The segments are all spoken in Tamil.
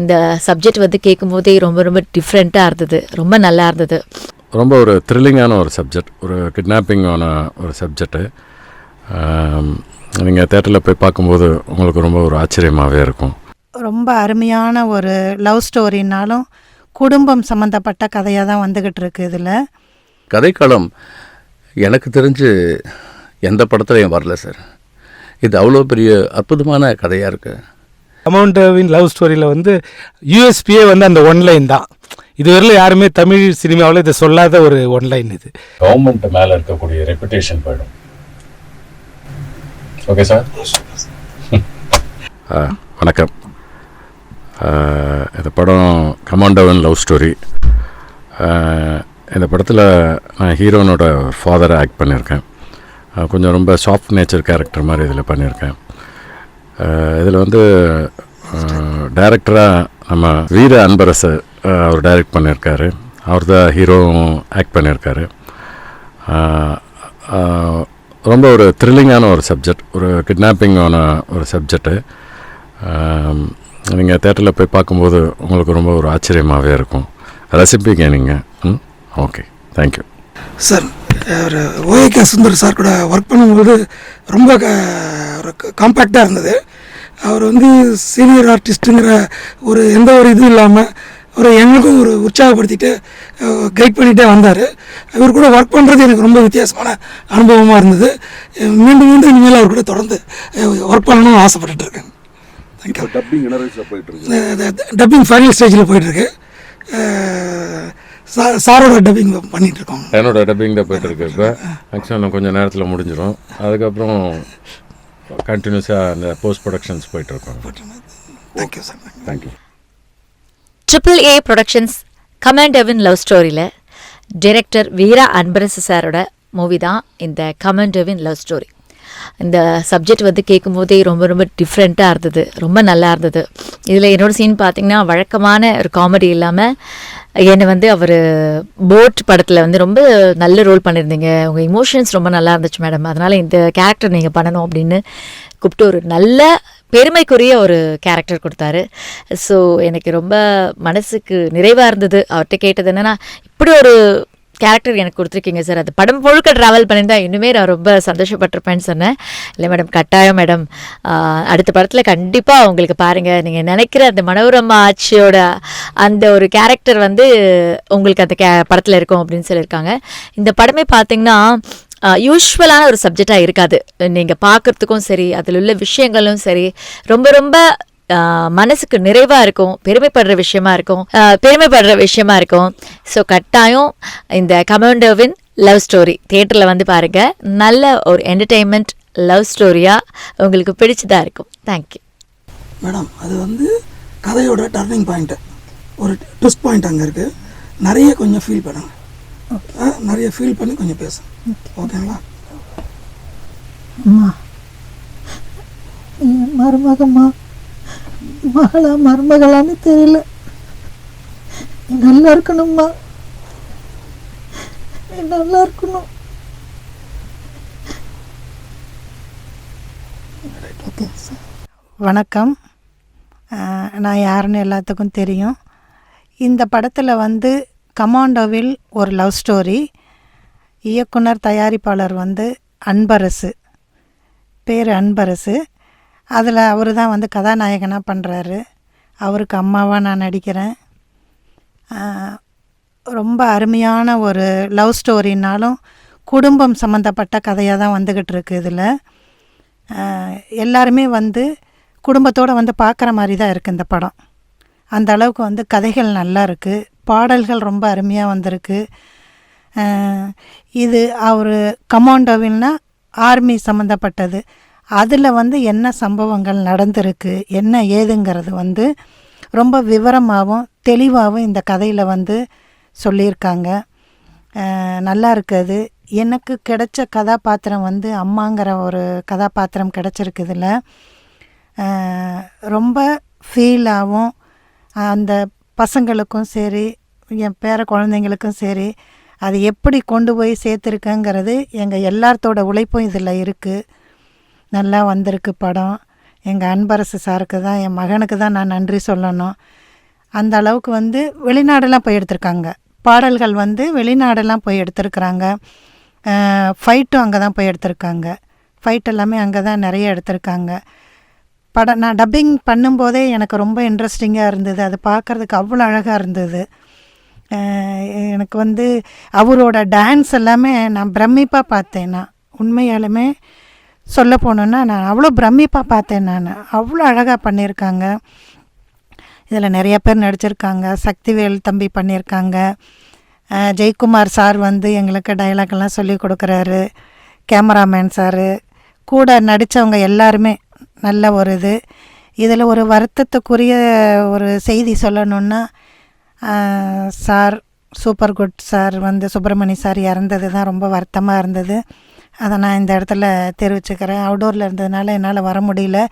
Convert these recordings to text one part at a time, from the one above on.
இந்த சப்ஜெக்ட் வந்து கேட்கும்போதே ரொம்ப ரொம்ப டிஃப்ரெண்ட்டாக இருந்தது. ரொம்ப நல்லா இருந்தது. ரொம்ப ஒரு த்ரில்லிங்கான ஒரு சப்ஜெக்ட் ஒரு கிட்னாப்பிங்கான ஒரு சப்ஜெக்ட்டு நீங்கள் தேட்டரில் போய் பார்க்கும்போது உங்களுக்கு ரொம்ப ஒரு ஆச்சரியமாகவே இருக்கும். ரொம்ப அருமையான ஒரு லவ் ஸ்டோரினாலும் குடும்பம் சம்மந்தப்பட்ட கதையாக தான் வந்துக்கிட்டு இருக்கு இதில். கதைக்களம் எனக்கு தெரிஞ்சு எந்த படத்துலையும் வரல சார் இது அவ்வளோ பெரிய அற்புதமான கதையாக இருக்குது அமௌண்டவின் லவ் ஸ்டோரியில் வந்து யூஎஸ்பியே வந்து அந்த ஒன்லைன் தான். இதுவரையிலும் யாருமே தமிழ் சினிமாவில் இதை சொல்லாத ஒரு ஒன்லைன் இது. கவர்மெண்ட் மேலே இருக்கக்கூடிய ரெப்புடேஷன் போயிடும். ஓகே சார் வணக்கம். இந்த படம் கமாண்டோவன் லவ் ஸ்டோரி இந்த படத்தில் நான் ஹீரோனோட ஃபாதரை ஆக்ட் பண்ணியிருக்கேன். கொஞ்சம் ரொம்ப சாஃப்ட் நேச்சர் கேரக்டர் மாதிரி இதில் பண்ணியிருக்கேன். இதில் வந்து டைரக்டராக நம்ம வீர அன்பரசு அவர் டைரக்ட் பண்ணியிருக்காரு. அவர் தான் ஹீரோவும் ஆக்ட் பண்ணியிருக்காரு. ரொம்ப ஒரு த்ரில்லிங்கான ஒரு சப்ஜெக்ட் ஒரு கிட்னாப்பிங்கான ஒரு சப்ஜெக்ட்டு நீங்கள் தேட்டரில் போய் பார்க்கும்போது உங்களுக்கு ரொம்ப ஒரு ஆச்சரியமாகவே இருக்கும். ரசிப்பீங்க நீங்கள் ம்? ஓகே தேங்க்யூ சார் அவர் ஓஏகே சுந்தர் சார் கூட ஒர்க் பண்ணும்போது ரொம்ப க- ஒரு காம்பேக்டாக இருந்தது. அவர் வந்து சீனியர் ஆர்டிஸ்ட்டுங்கிற ஒரு எந்த ஒரு இதுவும் இல்லாமல் ஒரு எங்களுக்கும் ஒரு உற்சாகப்படுத்திட்டு கைட் பண்ணிகிட்டே வந்தார். இவர் கூட ஒர்க் பண்ணுறது எனக்கு ரொம்ப வித்தியாசமான அனுபவமாக இருந்தது. மீண்டும் மீண்டும் இனிமேல் அவர் கூட தொடர்ந்து ஒர்க் பண்ணணும்னு ஆசைப்பட்டுட்டு இருக்கேன். டப்பிங் டப்பிங் ஃபைனல் ஸ்டேஜில் போயிட்டுருக்கு சார் சாரோட டப்பிங் பண்ணிகிட்டு இருக்கோம் என்னோட டப்பிங் தான் போயிட்டுருக்கு இப்போ. ஆக்சுவலாக இன்னும் கொஞ்சம் நேரத்தில் முடிஞ்சிடும் அதுக்கப்புறம் கண்டினியூஸாக அந்த போஸ்ட் ப்ரொடக்ஷன்ஸ் போயிட்டுருக்கோம். Thank you sir thank you triple A productions command Evin love ஸ்டோரியில் டைரக்டர் வீரா அன்பரசு சாரோட மூவி தான் இந்த கமாண்ட் எவின் லவ் ஸ்டோரி இந்த சப்ஜெக்ட் வந்து கேட்கும்போதே ரொம்ப ரொம்ப டிஃப்ரெண்ட்டாக இருந்தது. ரொம்ப நல்லா இருந்தது. இதில் என்னோட சீன் பார்த்தீங்கன்னா வழக்கமான ஒரு காமெடி இல்லாமல் என்னை வந்து அவர் போட் படத்தில் வந்து ரொம்ப நல்ல ரோல் பண்ணியிருந்தீங்க. உங்கள் இமோஷன்ஸ் ரொம்ப நல்லா இருந்துச்சு மேடம் அதனால் இந்த கேரக்டர் நீங்கள் பண்ணணும் அப்படின்னு கூப்பிட்டு ஒரு நல்ல பெருமைக்குரிய ஒரு கேரக்டர் கொடுத்தாரு. ஸோ எனக்கு ரொம்ப மனசுக்கு நிறைவாக இருந்தது. அவர்கிட்ட கேட்டது என்னென்னா இப்படி ஒரு கேரக்டர் எனக்கு கொடுத்துருக்கீங்க சார் அது படம் முழுக்க ட்ராவல் பண்ணியிருந்தா இன்னுமே நான் ரொம்ப சந்தோஷப்பட்டிருப்பேன்னு சொன்னேன். இல்லை மேடம் கட்டாயம் மேடம் அடுத்த படத்தில் கண்டிப்பாக உங்களுக்கு பாருங்கள் நீங்கள் நினைக்கிற அந்த மனோரமா ஆட்சியோட அந்த ஒரு கேரக்டர் வந்து உங்களுக்கு அந்த கே படத்தில் இருக்கும் அப்படின்னு சொல்லியிருக்காங்க. இந்த படமே பார்த்தீங்கன்னா யூஸ்வலான ஒரு சப்ஜெக்டாக இருக்காது. நீங்கள் பார்க்குறதுக்கும் சரி அதில் உள்ள விஷயங்களும் சரி ரொம்ப ரொம்ப மனசுக்கு நிறைவாக இருக்கும் பெருமைப்படுற விஷயமா இருக்கும் பெருமைப்படுற விஷயமா இருக்கும். ஸோ கட்டாயம் இந்த கமாண்டோவின் லவ் ஸ்டோரி தியேட்டரில் வந்து பாருங்கள் நல்ல ஒரு என்டர்டெயின்மெண்ட் லவ் ஸ்டோரியாக உங்களுக்கு பிடிச்சதா இருக்கும். தேங்க்யூ மேடம் அது வந்து கதையோட டர்னிங் பாயிண்ட்டு ஒரு ட்விஸ்ட் பாயிண்ட் அங்கே இருக்குது நிறைய கொஞ்சம் ஃபீல் பண்ணுங்க. நிறைய ஃபீல் பண்ணி கொஞ்சம் பேசுங்க. ஓகேங்களா? அம்மா. மருமகம்மா? மகளா மருமகளான்னு தெரியல. நீ நல்லா இருக்கணும்மா. நீ நல்லா இருக்கணும். வணக்கம். நான் யாருன்னு எல்லாத்துக்கும் தெரியும். இந்த படத்தில் வந்து கமாண்டோவில் ஒரு லவ் ஸ்டோரி. இயக்குனர் தயாரிப்பாளர் வந்து அன்பரசு. பேர் அன்பரசு. அதில் அவர் தான் வந்து கதாநாயகனாக பண்ணுறாரு அவருக்கு அம்மாவாக நான் நடிக்கிறேன். ரொம்ப அருமையான ஒரு லவ் ஸ்டோரினாலும் குடும்பம் சம்மந்தப்பட்ட கதையாக தான் வந்துக்கிட்டு இருக்கு இதில். எல்லாருமே வந்து குடும்பத்தோடு வந்து பார்க்குற மாதிரி தான் இருக்குது இந்த படம். அந்த அளவுக்கு வந்து கதைகள் நல்லா இருக்குது பாடல்கள் ரொம்ப அருமையாக வந்திருக்கு. இது அவர் கமாண்டோவில்னா ஆர்மி சம்மந்தப்பட்டது அதில் வந்து என்ன சம்பவங்கள் நடந்திருக்கு என்ன ஏதுங்கிறது வந்து ரொம்ப விவரமாகவும் தெளிவாகவும் இந்த கதையில் வந்து சொல்லியிருக்காங்க. நல்லா இருக்குது. எனக்கு கிடைச்ச கதாபாத்திரம் வந்து அம்மாங்கிற ஒரு கதாபாத்திரம் கிடச்சிருக்கு இதில் ரொம்ப ஃபீலாகவும் அந்த பசங்களுக்கும் சரி என் பேர குழந்தைங்களுக்கும் சரி அது எப்படி கொண்டு போய் சேர்த்துருக்கேங்கிறது எங்கள் எல்லாத்தோட உழைப்பும் இதில் இருக்குது நல்லா வந்திருக்கு படம். எங்கள் அன்பரசு சாருக்கு தான் என் மகனுக்கு தான் நான் நன்றி சொல்லணும். அந்த அளவுக்கு வந்து வெளிநாடெல்லாம் போய் எடுத்திருக்காங்க. பாடல்கள் வந்து வெளிநாடெல்லாம் போய் எடுத்திருக்கிறாங்க. ஃபைட்டும் அங்கே தான் போய் எடுத்திருக்காங்க. ஃபைட் எல்லாமே அங்கே தான் நிறைய எடுத்திருக்காங்க. படம் நான் டப்பிங் பண்ணும்போதே எனக்கு ரொம்ப இன்ட்ரெஸ்டிங்காக இருந்தது. அது பார்க்குறதுக்கு அவ்வளோ அழகாக இருந்தது. எனக்கு வந்து அவரோட டான்ஸ் எல்லாமே நான் பிரமிப்பாக பார்த்தேன் நான். உண்மையாலுமே சொல்ல போனோன்னா நான் அவ்வளோ பிரமிப்பாக பார்த்தேன் நான். அவ்வளோ அழகாக பண்ணியிருக்காங்க. இதில் நிறைய பேர் நடிச்சிருக்காங்க. சக்திவேல் தம்பி பண்ணியிருக்காங்க. ஜெய்குமார் ஜெயக்குமார் சார் வந்து எங்களுக்கு டைலாக்லாம் எல்லாம் சொல்லி கொடுக்குறாரு. Cameraman sir. கூட நடித்தவங்க எல்லாருமே நல்ல ஒரு இது. இதில் ஒரு வருத்தத்துக்குரிய ஒரு செய்தி சொல்லணுன்னா சார் சூப்பர் குட் சார் வந்து சுப்பிரமணி சார் இறந்தது தான் ரொம்ப வருத்தமாக இருந்தது. அதை நான் இந்த இடத்துல தெரிவிச்சுக்கிறேன். அவுடோரில் இருந்ததுனால என்னால் வர முடியல.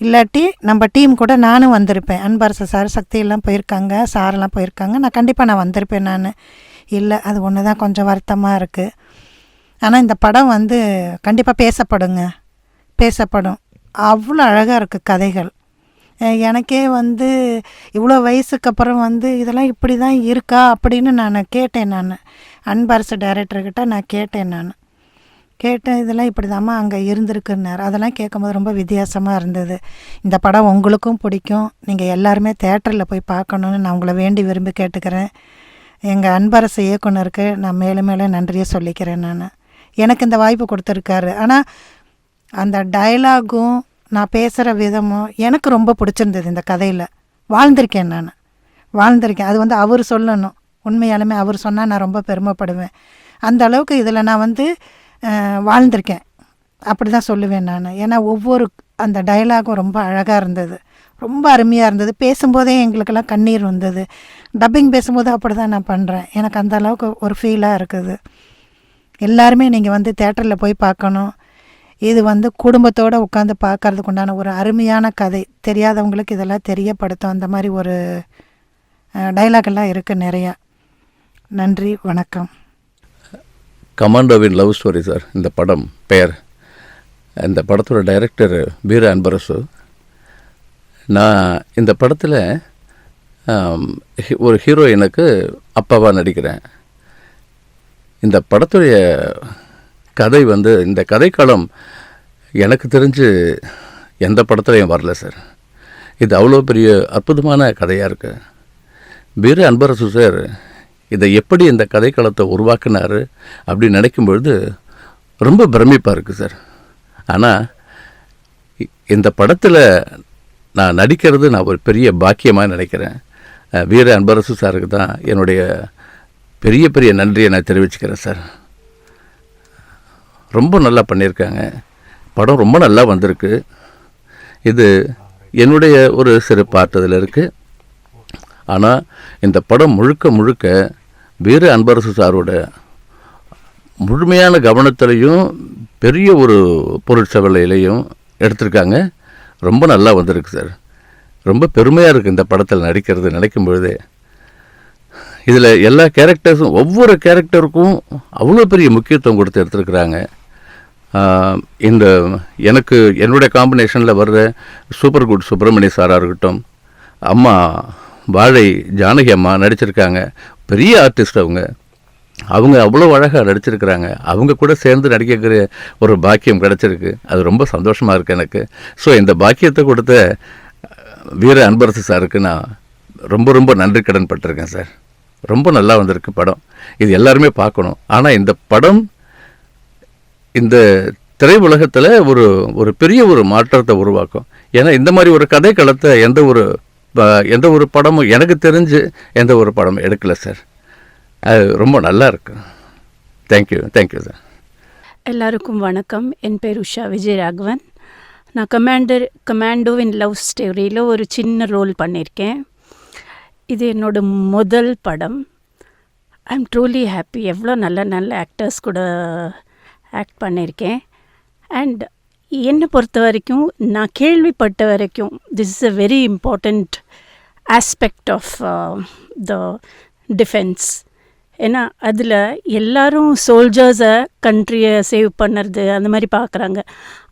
இல்லாட்டி நம்ம டீம் கூட நானும் வந்திருப்பேன். அன்பரசு சார் சக்தியெல்லாம் போயிருக்காங்க. சாரெல்லாம் போயிருக்காங்க. நான் கண்டிப்பாக நான் வந்திருப்பேன் நான். இல்லை அது ஒன்று தான் கொஞ்சம் வருத்தமாக இருக்குது ஆனால் இந்த படம் வந்து கண்டிப்பாக பேசப்படுங்க. பேசப்படும். அவ்வளோ அழகாக இருக்குது கதைகள். எனக்கே வந்து இவ்வளோ வயசுக்கு அப்புறம் வந்து இதெல்லாம் இப்படி தான் இருக்கா அப்படின்னு நான் கேட்டேன் நான். அன்பரசு டைரக்டர்கிட்ட நான் கேட்டேன் நான். கேட்டேன் இதெல்லாம் இப்படி தாம்மா அங்கே இருந்திருக்குன்னாரு. அதெல்லாம் கேட்கும்போது ரொம்ப வித்தியாசமாக இருந்தது. இந்த படம் உங்களுக்கும் பிடிக்கும். நீங்கள் எல்லாருமே தேட்டரில் போய் பார்க்கணுன்னு நான் உங்களை வேண்டி விரும்பி கேட்டுக்கிறேன். எங்கள் அன்பரசு இயக்குனருக்கு நான் மேலும் மேலும் நன்றியை சொல்லிக்கிறேன் நான். எனக்கு இந்த வாய்ப்பு கொடுத்துருக்காரு. ஆனால் அந்த டயலாகும் நான் பேசுகிற விதமும் எனக்கு ரொம்ப பிடிச்சிருந்தது இந்த கதையில். வாழ்ந்திருக்கேன் நான். வாழ்ந்திருக்கேன். அது வந்து அவர் சொல்லணும். உண்மையாலுமே அவர் சொன்னால் நான் ரொம்ப பெருமைப்படுவேன். அந்த அளவுக்கு இதில் நான் வந்து வாழ்ந்திருக்கேன். அப்படி தான் சொல்லுவேன் நான். ஏன்னா ஒவ்வொரு அந்த டயலாகும் ரொம்ப அழகாக இருந்தது. ரொம்ப அருமையாக இருந்தது. பேசும்போதே எங்களுக்கெல்லாம் கண்ணீர் வந்தது. டப்பிங் பேசும்போது அப்படி தான் நான் பண்ணுறேன் எனக்கு அந்த அளவுக்கு ஒரு ஃபீலாக இருக்குது. எல்லாருமே நீங்கள் வந்து தேட்டரில் போய் பார்க்கணும். இது வந்து குடும்பத்தோடு உட்காந்து பார்க்கறதுக்கு உண்டான ஒரு அருமையான கதை. தெரியாதவங்களுக்கு இதெல்லாம் தெரியப்படுத்தும். அந்த மாதிரி ஒரு டைலாக் எல்லாம் இருக்குது நிறையா. நன்றி வணக்கம். கமாண்டோவின் லவ் ஸ்டோரி சார் இந்த படம் பெயர். இந்த படத்தோட டைரக்டர் வீர அன்பரசு. நான் இந்த படத்தில் ஒரு ஹீரோயினுக்கு அப்பாவாக நடிக்கிறேன். இந்த படத்துடைய கதை வந்து இந்த கதைக்களம் எனக்கு தெரிஞ்சு எந்த படத்துலையும் வரல சார் இது அவ்வளோ பெரிய அற்புதமான கதையாக இருக்குது வீர அன்பரசு சார் இதை எப்படி இந்த கதைக்களத்தை உருவாக்குனாரு அப்படின்னு நினைக்கும் பொழுது ரொம்ப பிரமிப்பாக இருக்குது சார். ஆனால் இந்த படத்தில் நான் நடிக்கிறது நான் ஒரு பெரிய பாக்கியமாக நினைக்கிறேன். வீர அன்பரசு சாருக்கு தான் என்னுடைய பெரிய பெரிய நன்றியை நான் தெரிவிச்சுக்கிறேன் சார். ரொம்ப நல்லா பண்ணியிருக்காங்க. படம் ரொம்ப நல்லா வந்திருக்கு. இது என்னுடைய ஒரு சிறு பார்த்ததில் இருக்குது ஆனால் இந்த படம் முழுக்க முழுக்க வீர அன்பரசு சாரோட முழுமையான கவனத்திலையும் பெரிய ஒரு பொருட்சவலையிலையும் எடுத்திருக்காங்க. ரொம்ப நல்லா வந்திருக்கு சார். ரொம்ப பெருமையாக இருக்குது இந்த படத்தில் நடிக்கிறது நினைக்கும் பொழுதே இதில் எல்லா கேரக்டர்ஸும் ஒவ்வொரு கேரக்டருக்கும் அவ்வளோ பெரிய முக்கியத்துவம் கொடுத்து எடுத்துருக்குறாங்க. இந்த எனக்கு என்னுடைய காம்பினேஷனில் வர்ற சூப்பர் குட் சுப்பிரமணிய சாராக இருக்கட்டும் அம்மா வாழை ஜானகி அம்மா நடிச்சிருக்காங்க. பெரிய ஆர்டிஸ்ட் அவங்க. அவங்க அவ்வளோ அழகாக நடிச்சிருக்கிறாங்க. அவங்க கூட சேர்ந்து நடிக்கிற ஒரு பாக்கியம் கிடச்சிருக்கு. அது ரொம்ப சந்தோஷமாக இருக்குது எனக்கு. ஸோ இந்த பாக்கியத்தை கொடுத்த வீர அன்பரசு சாருக்கு நான் ரொம்ப ரொம்ப நன்றி கடன் பட்டிருக்கேன் சார். ரொம்ப நல்லா வந்திருக்கு படம். இது எல்லாருமே பார்க்கணும். ஆனால் இந்த படம் இந்த திரையுலகத்தில் ஒரு ஒரு பெரிய ஒரு மாற்றத்தை உருவாக்கும். ஏன்னா இந்த மாதிரி ஒரு கதைக்களத்தை எந்த ஒரு எந்த ஒரு படமும் எனக்கு தெரிஞ்சு எந்த ஒரு படமும் எடுக்கலை சார். அது ரொம்ப நல்லா இருக்கும் தேங்க்யூ தேங்க்யூ சார் எல்லாருக்கும் வணக்கம். என் பேர் உஷா விஜய் ராகவன் நான் கமாண்டர் கமாண்டோவின் லவ் ஸ்டோரியில் ஒரு சின்ன ரோல் பண்ணியிருக்கேன் இது என்னோட முதல் படம். ஐ எம் ட்ரூலி ஹாப்பி எவ்வளோ நல்ல நல்ல ஆக்டர்ஸ் கூட ஆக்ட் பண்ணியிருக்கேன் அண்ட் என்னை பொறுத்த வரைக்கும் நான் கேள்விப்பட்ட வரைக்கும் this is a very important aspect of the defence ஏன்னா அதில் எல்லாரும் சோல்ஜர்ஸை கண்ட்ரியை சேவ் பண்ணுறது அந்த மாதிரி பார்க்குறாங்க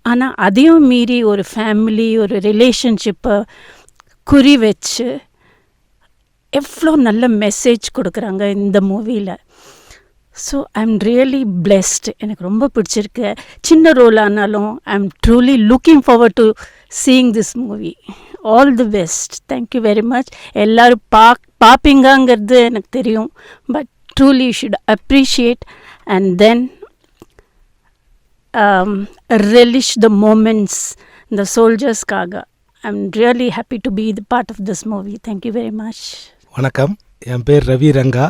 ஆனால் அதையும் மீறி ஒரு ஃபேமிலி ஒரு ரிலேஷன்ஷிப்பை குறி வச்சு எவ்வளோ நல்ல மெசேஜ் கொடுக்குறாங்க இந்த மூவியில் so I am really blessed எனக்கு ரொம்ப பிடிச்சிருக்கு. சின்ன ரோல் ஆனாலும் I am truly looking forward to seeing this movie all the best thank you very much எல்லோரும் பா பார்ப்பீங்கங்கிறது எனக்கு தெரியும் but truly should appreciate and then relish the moments இந்த சோல்ஜர்ஸ்க்காக I am really happy to be the part of this movie thank you very much வணக்கம் என் பேர் ரவி ரங்கா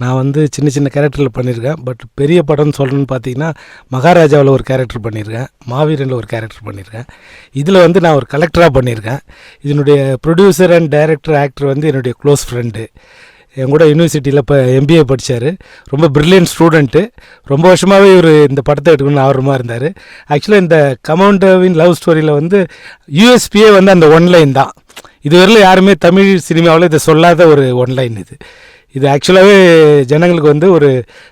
நான் வந்து சின்ன சின்ன கேரக்டரில் பண்ணியிருக்கேன் பட் பெரிய படம்னு சொல்லணும்னு பார்த்தீங்கன்னா மகாராஜாவில் ஒரு கேரக்டர் பண்ணியிருக்கேன் மாவீரனில் ஒரு கேரக்டர் பண்ணியிருக்கேன் இதில் வந்து நான் ஒரு கலெக்டராக பண்ணியிருக்கேன் இதனுடைய ப்ரொடியூசர் அண்ட் டைரக்டர் ஆக்டர் வந்து என்னுடைய க்ளோஸ் ஃப்ரெண்டு என் கூட யூனிவர்சிட்டியில் இப்போ எம்பிஏ படித்தார் ரொம்ப பிரில்லியன்ட் ஸ்டூடெண்ட்டு ரொம்ப வருஷமாகவே இவர் இந்த படத்தை எடுக்கணும்னு ஆர்வமாக இருந்தார். ஆக்சுவலாக இந்த கமௌண்டவின் லவ் ஸ்டோரியில் வந்து யூஎஸ்பியே வந்து அந்த ஒன்லைன் தான். இதுவரையில் யாருமே தமிழ் சினிமாவில் இதை சொல்லாத ஒரு ஒன்லைன் இது. இது ஆக்சுவலாகவே ஜனங்களுக்கு வந்து ஒரு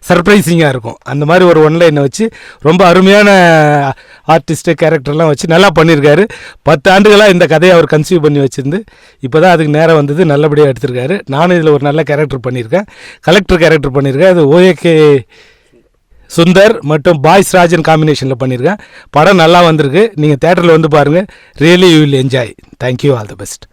சர்ப்ரைசிங்காக இருக்கும். அந்த மாதிரி ஒரு ஒன்லைனை வச்சு ரொம்ப அருமையான ஆர்டிஸ்ட்டு கேரக்டர்லாம் வச்சு நல்லா பண்ணியிருக்காரு பத்து ஆண்டுகளாக இந்த கதையை அவர் கன்சியூவ் பண்ணி வச்சுருந்து இப்போ தான் அதுக்கு நேரம் வந்தது நல்லபடியாக எடுத்திருக்காரு. நானும் இதில் ஒரு நல்ல கேரக்டர் பண்ணியிருக்கேன். கலெக்டர் கேரக்டர் பண்ணியிருக்கேன். அது ஓஏகே சுந்தர் மற்றும் பாய்ஸ் ராஜன் காம்பினேஷனில் பண்ணியிருக்கேன். படம் நல்லா வந்திருக்கு. நீங்கள் தேட்டரில் வந்து பாருங்கள் really you will enjoy thank you all the best